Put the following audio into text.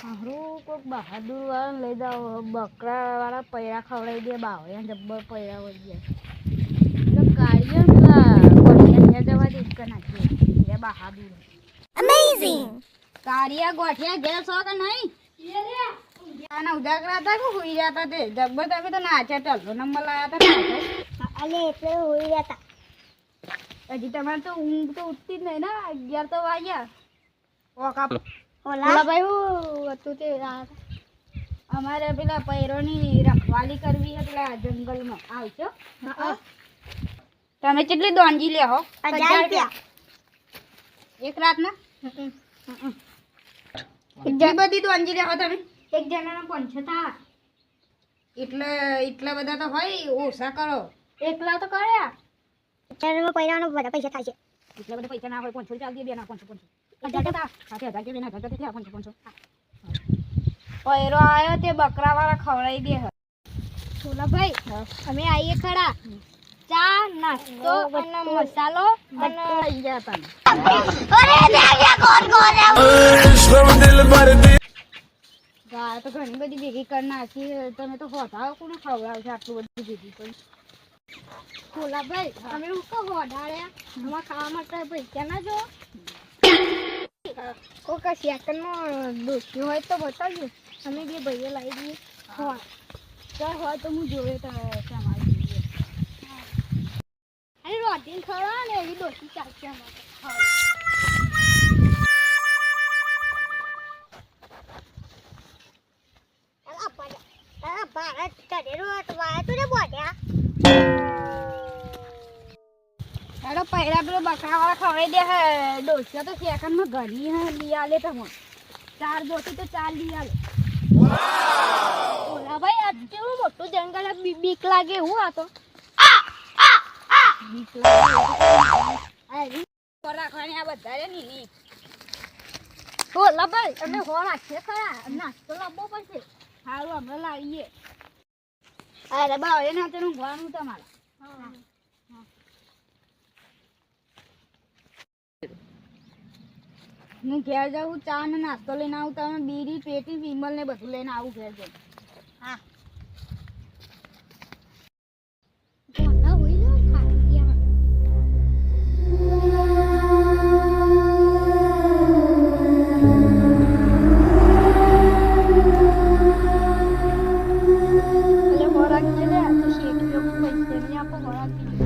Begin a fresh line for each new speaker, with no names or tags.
હારું કોઈક બહાદુર વાળા લઈ જાઓ. બકરા વાળા પૈરા ખવડાવી દે બાવળિયા જબ્બર પૈડા વળી જાય કાઢીએ ગોઠિયા જવા દે નાખીએ. એ બહાદુર.
Amazing!
કારિયા ગોઠિયા ઘેર છો કે નહીં? આના ઉજાગરા હતા કે હોઈ જતા તે? જબ્બર તમે તો નાચ્યા ટલ્લો નંબર લાયા હતા
અલે એટલે હોઈ હતા
હજી તમારે તો ઊંઘ તો ઉઠતી જ નહીં ને અગિયાર તો વાગ્યા. ઓકા
ઓલા?
ભાઈ હું હતું તે અમારે પેલા પૈરોની રખવાલી કરવી એટલે જંગલ જંગલમાં. આવજો. તમે કેટલી દોંજી લે હો? એક રાતના? એટલી બધી દોંજી લે હો તમે?
એક જણાના પાંચસો થા
એટલે એટલા બધા તો હોય ઓછા કરો.
એકલા તો કર્યા. અત્યારે બધા પૈસા થાય છે.
એટલા બધા પૈસા ના હોય પંચો ચાલી દે બે ના પંચો પાંચસો પૈરો આવ્યો તે બકરા વાળા ખવડાવી દે
સોલાભાઈ અમે આવીએ ખરા. ચા નાસ્તો અને મસાલો
તો ઘણી બધી ભેગી કરી નાખી. તમે તો હોતા કોને ખવડાવશે આટલું બધું ભેગી કરી?
સોલાભાઈ અમે હું કહો વડાડ્યા એમાં ખાવા માટે પૈસા ના જો કોક સેકન્ડમાં દોસ્તી હોય તો બતાવજો અમે બે ભાઈએ લાવી દઈએ હા
ચાલ હોય તો હું જોયે તમારી
અરે રોટી ખવડાવો ને એવી દોસ્તી ચાલશે અમારે ભારત કરેલું વાય તું ને બોલ્યા?
પહેલા પેલો બકરા વાળા ખવડાવી દે હે. ડોસિયા તો સેકન્ડમાં ઘણી હે, લઈ આલે તમે ચાર ડોસી તો ચાર લઈ આલે.
ઓલા ભાઈ આ કેવું મોટું જંગલ બીક લાગે હું આ તો.
રીત પર રાખવાની
ભાઈ અમે હો રાખીએ ખરા. નાસ્તો લાવવો પડશે.
સારું હમણાં લાવીએ. અરે બા એના તેનું ઊંઘવાનું તમારે. હું. ઘેર જાઉં, ચા ને નાસ્તો લઈને આવું, તમે બીડી, પેટી, વિમલ ને બધું લઈને આવું ઘેર જઈને.
હા. હોય ને